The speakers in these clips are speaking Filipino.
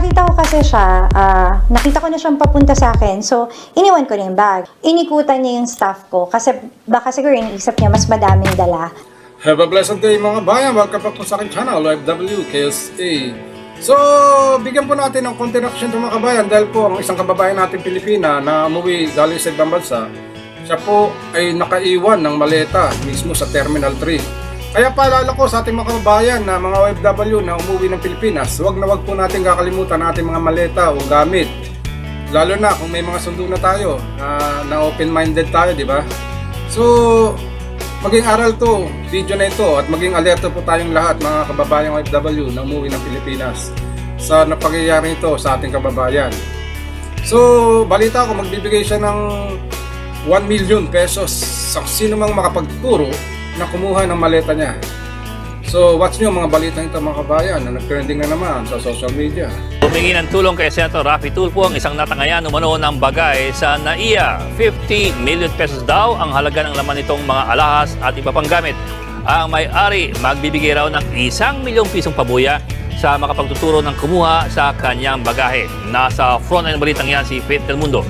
nakita ko kasi siya, ah, nakita ko na siyang papunta sa akin. So, iniwan ko na yung bag. Inikutan niya yung staff ko kasi baka siguro iniisip niya mas madaming dala. Have a blessed day mga bayan. Welcome back po sa aking channel, FW KSA. So, bigyan po natin ng konti ng action mga kabayan dahil po ang isang kababayan natin Pilipina na umuwi galing sa ibang bansa, siya po ay nakaiwan ng maleta mismo sa Terminal 3. Kaya paalala ko sa ating mga kababayan na mga OFW na umuwi ng Pilipinas, huwag na huwag po natin kakalimutan natin mga maleta o gamit. Lalo na kung may mga sundo na tayo, na, na open-minded tayo, di ba? So, maging aral to, video na ito at maging alerto po tayong lahat mga kababayang OFW na umuwi ng Pilipinas sa napangyayari ito sa ating kababayan. So, balita ko magbibigay siya ng 1 million pesos sa sino mang makapagturo na kumuha ng maleta niya. So, watch nyo mga balita ito mga kabayan na nag-trending na naman sa social media. Humingi ng tulong kay Senator Rafi Tulfo ang isang natangayan umano ng bagay sa NAIA. 50 million pesos daw ang halaga ng laman nitong mga alahas at iba pang gamit. Ang may-ari magbibigay raw ng isang milyong pisong pabuya sa makapagtuturo ng kumuha sa kanyang bagahe. Nasa front end balitang yan si Faith Del Mundo.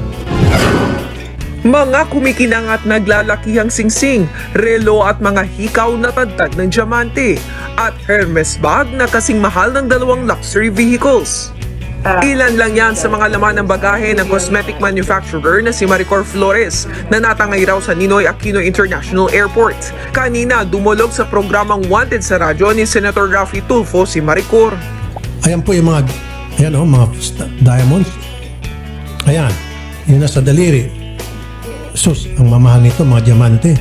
Mga kumikinang at naglalakihang singsing, relo at mga hikaw na tagtag ng diamante, at Hermes bag na kasing mahal ng dalawang luxury vehicles. Ilan lang yan sa mga laman ng bagahe ng cosmetic manufacturer na si Maricor Flores na natangay raw sa Ninoy Aquino International Airport. Kanina dumulog sa programang Wanted sa radyo ni Senator Rafi Tulfo si Maricor. Ayan po yung mga, ayan oh, mga diamonds. Ayan, yun nasa daliri. Sus, ang mamahal nito, mga diamante.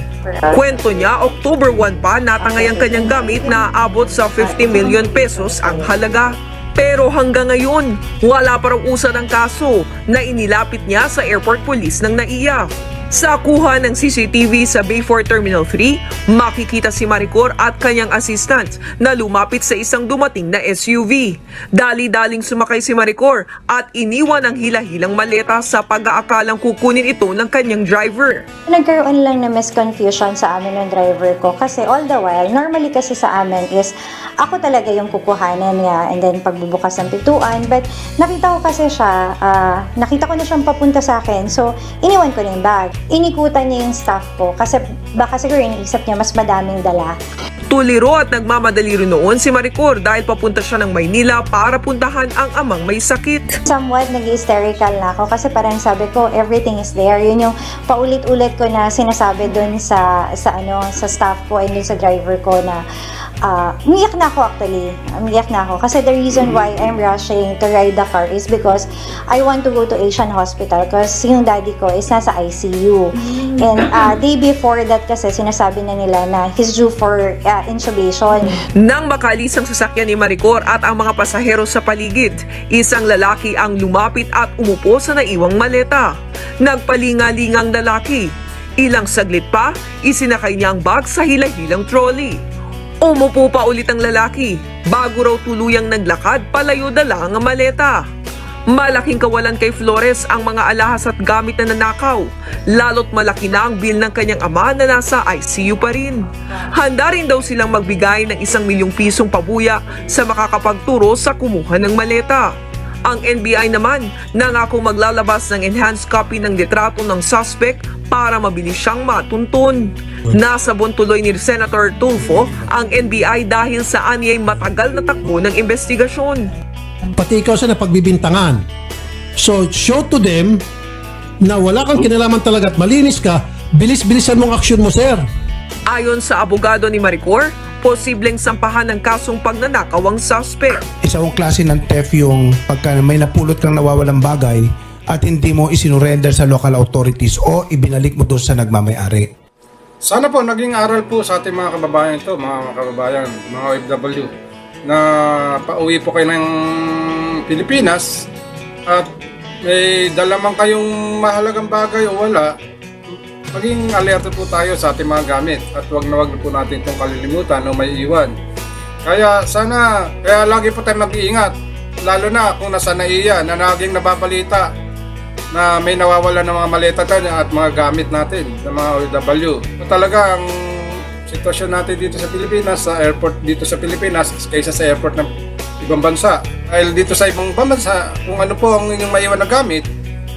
Kwento niya, October 1 pa natangay ang kanyang gamit na abot sa 50 million pesos ang halaga. Pero hanggang ngayon, wala pa raw usad ang kaso na inilapit niya sa airport police ng NAIA. Sa kuha ng CCTV sa Bayfort Terminal 3, makikita si Maricor at kanyang assistant na lumapit sa isang dumating na SUV. Dali-daling sumakay si Maricor at iniwan ang hila-hilang maleta sa pag-aakalang kukunin ito ng kanyang driver. Nagkaroon lang na misconfusion sa amin ng driver ko kasi all the while, normally kasi sa amin is ako talaga yung kukuhanan niya and then pagbubukas ng pituan but nakita ko kasi siya, ah, nakita ko na siyang papunta sa akin so iniwan ko na yung bag. Inikutan niya yung staff ko kasi baka siguro iniisip niya mas madaming dala. Tuliro at nagmamadali rin noon si Maricor dahil papunta siya ng Maynila para puntahan ang amang may sakit. Somewhat nag-hysterical na ako kasi parang sabi ko everything is there. Yun yung paulit-ulit ko na sinasabi dun sa sa ano sa staff ko and dun sa driver ko na uh, umiyak na ako actually. Umiyak na ako kasi the reason why I'm rushing to ride the car is because I want to go to Asian Hospital because yung daddy ko is nasa ICU. And uh, day before that kasi sinasabi na nila na he's due for uh, intubation. Nang makalis ang sasakyan ni Maricor at ang mga pasahero sa paligid, isang lalaki ang lumapit at umupo sa naiwang maleta. Nagpalingalingang lalaki. Ilang saglit pa, isinakay niya ang bag sa hilahilang trolley. Umupo pa ulit ang lalaki bago raw tuluyang naglakad palayo dala ang maleta. Malaking kawalan kay Flores ang mga alahas at gamit na nanakaw, lalo't malaki na ang bill ng kanyang ama na nasa ICU pa rin. Handa rin daw silang magbigay ng isang milyong pisong pabuya sa makakapagturo sa kumuha ng maleta. Ang NBI naman nangako maglalabas ng enhanced copy ng litrato ng suspect para mabilis siyang matuntun. Nasabon tuloy ni Senator Tulfo ang NBI dahil sa anyay matagal na takbo ng investigasyon. Pati ikaw sa napagbibintangan. So, show to them na wala kang kinalaman talaga at malinis ka, bilis-bilisan mong aksyon mo, sir. Ayon sa abogado ni Maricor, posibleng sampahan ng kasong pagnanakaw ang suspect. isang klase ng theft yung pagka may napulot kang nawawalang bagay at hindi mo isinurrender sa local authorities o ibinalik mo doon sa nagmamayari. Sana po naging aral po sa ating mga kababayan ito, mga kababayan, mga OFW, na pauwi po kayo ng Pilipinas at may dalaman kayong mahalagang bagay o wala, maging alerto po tayo sa ating mga gamit at wag na wag na po natin itong kalilimutan o may iwan. Kaya sana, kaya lagi po tayo mag-iingat, lalo na kung nasa naiya na naging nababalita na may nawawala ng mga maleta tayo at mga gamit natin ng mga OFW. So, talaga ang sitwasyon natin dito sa Pilipinas, sa airport dito sa Pilipinas, kaysa sa airport ng ibang bansa. Dahil dito sa ibang bansa, kung ano po ang inyong maiwan na gamit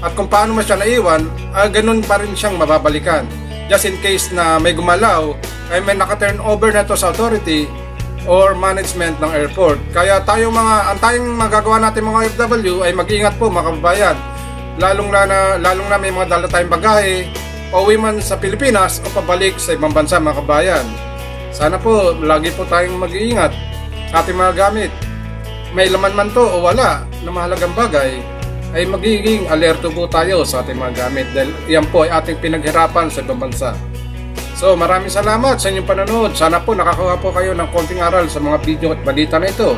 at kung paano mo siya naiwan, ah, ganun pa rin siyang mababalikan. Just in case na may gumalaw, ay may naka-turn over na to sa authority or management ng airport. Kaya tayo mga, ang tayong magagawa natin mga FW ay mag-ingat po mga kababayan. Lalong na, na, lalong na may mga dala tayong bagahe, pauwi man sa Pilipinas o pabalik sa ibang bansa mga kababayan. Sana po, lagi po tayong mag-iingat sa ating mga gamit. May laman man to o wala na mahalagang bagay, ay magiging alerto po tayo sa ating mga gamit dahil yan po ay ating pinaghirapan sa ibang bansa. So maraming salamat sa inyong panonood. Sana po nakakuha po kayo ng konting aral sa mga video at balita na ito.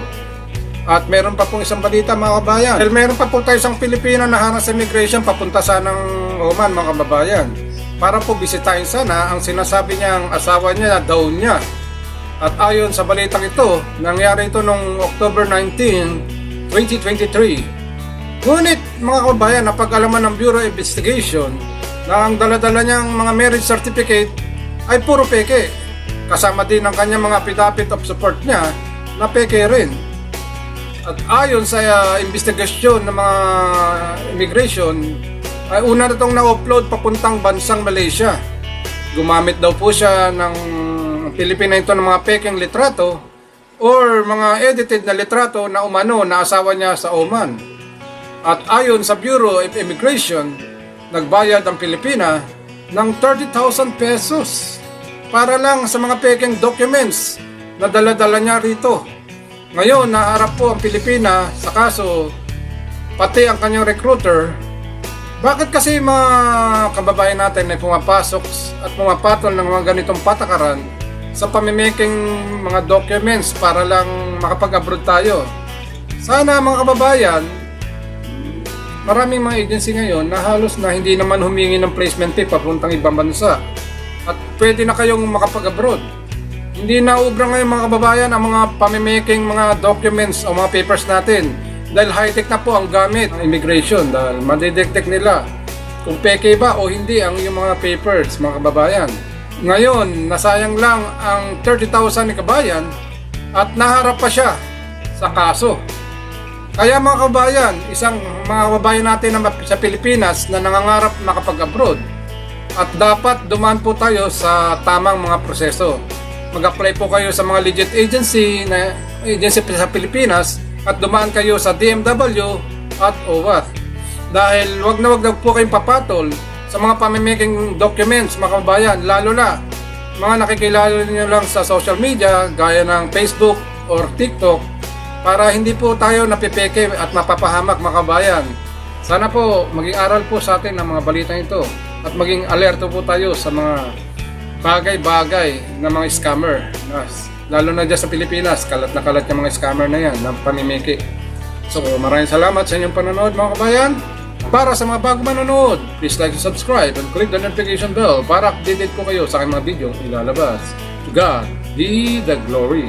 At meron pa pong isang balita mga kababayan. Dahil meron pa po tayo isang Pilipino na haras immigration papunta sa ng Oman mga kababayan. Para po bisitahin sana ang sinasabi niyang asawa niya daw niya. At ayon sa balitang ito, nangyari ito noong October 19, 2023. Ngunit mga kababayan, napag-alaman ng Bureau of Investigation na ang daladala niyang mga marriage certificate ay puro peke. Kasama din ang kanyang mga affidavit of support niya na peke rin. At ayon sa uh, investigasyon ng mga immigration, ay una na itong na-upload papuntang bansang Malaysia. Gumamit daw po siya ng Pilipina ito ng mga pekeng litrato or mga edited na litrato na umano na asawa niya sa Oman. At ayon sa Bureau of Immigration, nagbayad ang Pilipina ng 30,000 pesos para lang sa mga pekeng documents na dala-dala niya rito. Ngayon, naharap po ang Pilipina sa kaso, pati ang kanyang recruiter. Bakit kasi mga kababayan natin ay pumapasok at pumapatol ng mga ganitong patakaran sa pamimiking mga documents para lang makapag-abroad tayo? Sana mga kababayan, maraming mga agency ngayon na halos na hindi naman humingi ng placement fee papuntang ibang bansa. At pwede na kayong makapag-abroad. Hindi na ubra ngayon mga kababayan ang mga pamimiking mga documents o mga papers natin. Dahil high-tech na po ang gamit ng immigration dahil madidetect nila kung peke ba o hindi ang yung mga papers mga kababayan. Ngayon, nasayang lang ang 30,000 ni kabayan at naharap pa siya sa kaso. Kaya mga kabayan, isang mga kabayan natin na sa Pilipinas na nangangarap makapag-abroad at dapat dumaan po tayo sa tamang mga proseso. Mag-apply po kayo sa mga legit agency na agency sa Pilipinas at dumaan kayo sa DMW at OWAT. Dahil wag na wag na po kayong papatol sa mga pamimiking documents mga kababayan, lalo na mga nakikilala niyo lang sa social media gaya ng Facebook or TikTok para hindi po tayo napipeke at mapapahamak mga kabayan. Sana po maging aral po sa atin ng mga balitang ito at maging alerto po tayo sa mga bagay-bagay na mga scammer. Lalo na dyan sa Pilipinas, kalat na kalat yung mga scammer na yan, ng pamimiki. So maraming salamat sa inyong panonood mga kabayan. Para sa mga bago manonood, please like and subscribe and click the notification bell para updated po kayo sa aking mga video ilalabas. To God be the glory.